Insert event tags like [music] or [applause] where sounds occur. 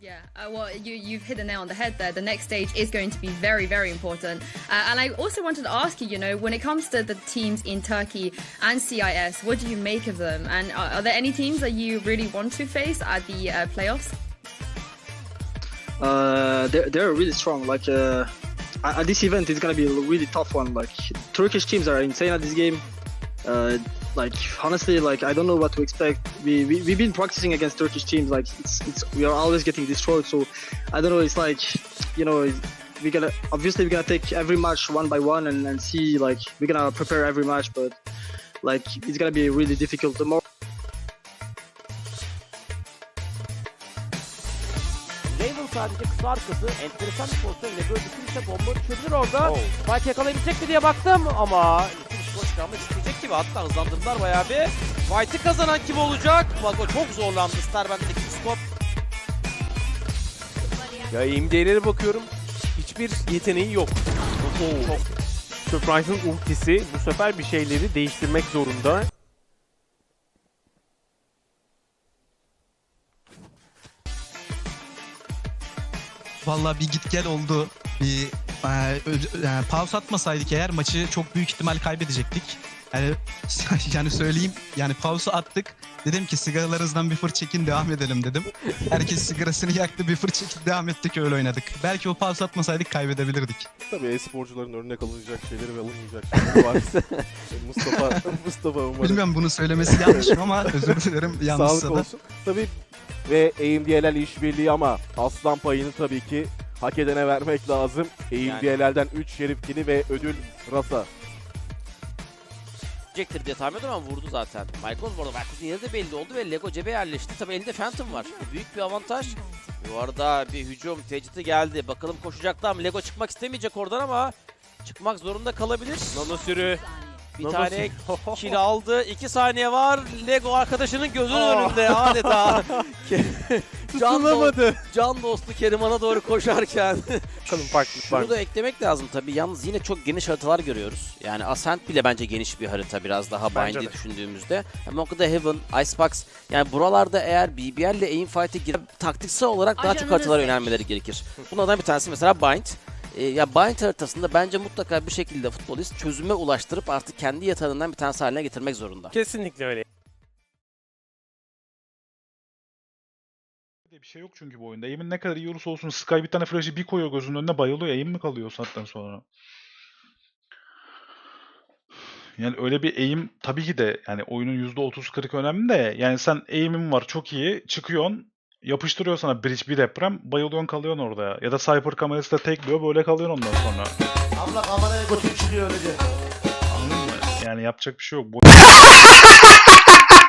Yeah, uh, well, you, you've hit the nail on the head there. The next stage is going to be very, very important. Uh, and I also wanted to ask you, you know, when it comes to the teams in Turkey and CIS, what do you make of them? And are, are there any teams that you really want to face at the uh, playoffs? Uh, they're, they're really strong. Like uh, at this event, it's gonna be a really tough one. Like Turkish teams are insane at this game. Like honestly, like I don't know what to expect. We, we we've been practicing against Turkish teams. Like it's, it's we are always getting destroyed. So I don't know. It's like you know we're gonna obviously we're gonna take every match one by one and, and see like we're gonna prepare every match, but like it's gonna be really difficult. The more sadece kısa arkası. Enteresan bir pozisyon. Lego düşünürse bomba düşebilir orada. Oh. Spike yakalayabilecek mi diye baktım ama Boş kalmak isteyecek gibi hatta hızlandırdılar bayağı bir. Fight'ı kazanan kim olacak? Mago çok zorlandı. Starben'deki skop. Ya AMD'lere bakıyorum. Hiçbir yeteneği yok. Çok. Surprise'ın ultisi bu sefer bir şeyleri değiştirmek zorunda. Vallahi bir git gel oldu. Bir e, ö- yani pause atmasaydık eğer maçı çok büyük ihtimal kaybedecektik. Yani, [laughs] yani söyleyeyim yani pause attık. Dedim ki sigaralarınızdan bir fır çekin devam edelim dedim. Herkes sigarasını yaktı bir fır çekip devam ettik öyle oynadık. Belki o pause atmasaydık kaybedebilirdik. Tabii e-sporcuların örnek alınacak şeyleri ve alınmayacak şeyleri var. [laughs] Mustafa, [laughs] Mustafa umarım Bilmiyorum bunu söylemesi yanlış mı ama özür dilerim sağlık yanlışsa da. olsun. Tabii ve AMD'ler işbirliği ama aslan payını tabii ki hak edene vermek lazım. AMD'lerden 3 şerif kili ve ödül Rasa. Gidecektir diye tahmin ediyorum ama vurdu zaten. Michael bu arada Michael'ın yeri de belli oldu ve Lego cebe yerleşti. Tabii elinde Phantom var. Bu büyük bir avantaj. Bu arada bir hücum tecridi geldi. Bakalım koşacaklar mı? Lego çıkmak istemeyecek oradan ama çıkmak zorunda kalabilir. Nano sürü bir Nano tane [laughs] kill aldı. 2 saniye var. Lego arkadaşının gözünün önünde adeta. [laughs] can, do- can dostu Keriman'a doğru koşarken. [laughs] Bakalım farklılık var. Şunu da eklemek lazım tabii. Yalnız yine çok geniş haritalar görüyoruz. Yani Ascent bile bence geniş bir harita biraz daha Bind'i de. düşündüğümüzde. Ama o da Heaven, Icebox yani buralarda eğer BBL ile aim fight'e girip taktiksel olarak daha çok Ajanınız haritalara seç. yönelmeleri gerekir. Bunlardan bir tanesi mesela Bind. Ee, ya Bind haritasında bence mutlaka bir şekilde futbolist çözüme ulaştırıp artık kendi yatağından bir tanesi haline getirmek zorunda. Kesinlikle öyle. bir şey yok çünkü bu oyunda. Aim'in ne kadar iyi olursa olsun Sky bir tane flash'ı bir koyuyor gözünün önüne bayılıyor. Aim mi kalıyor o saatten sonra? Yani öyle bir aim tabii ki de yani oyunun %30-40 önemli de yani sen aim'in var çok iyi çıkıyorsun yapıştırıyor sana bridge bir deprem bayılıyorsun kalıyorsun orada ya. Ya da Cypher kamerası da tekliyor böyle kalıyorsun ondan sonra. Abla kameraya götür çıkıyor öylece. Anladın mı? Yani yapacak bir şey yok. Bu [laughs]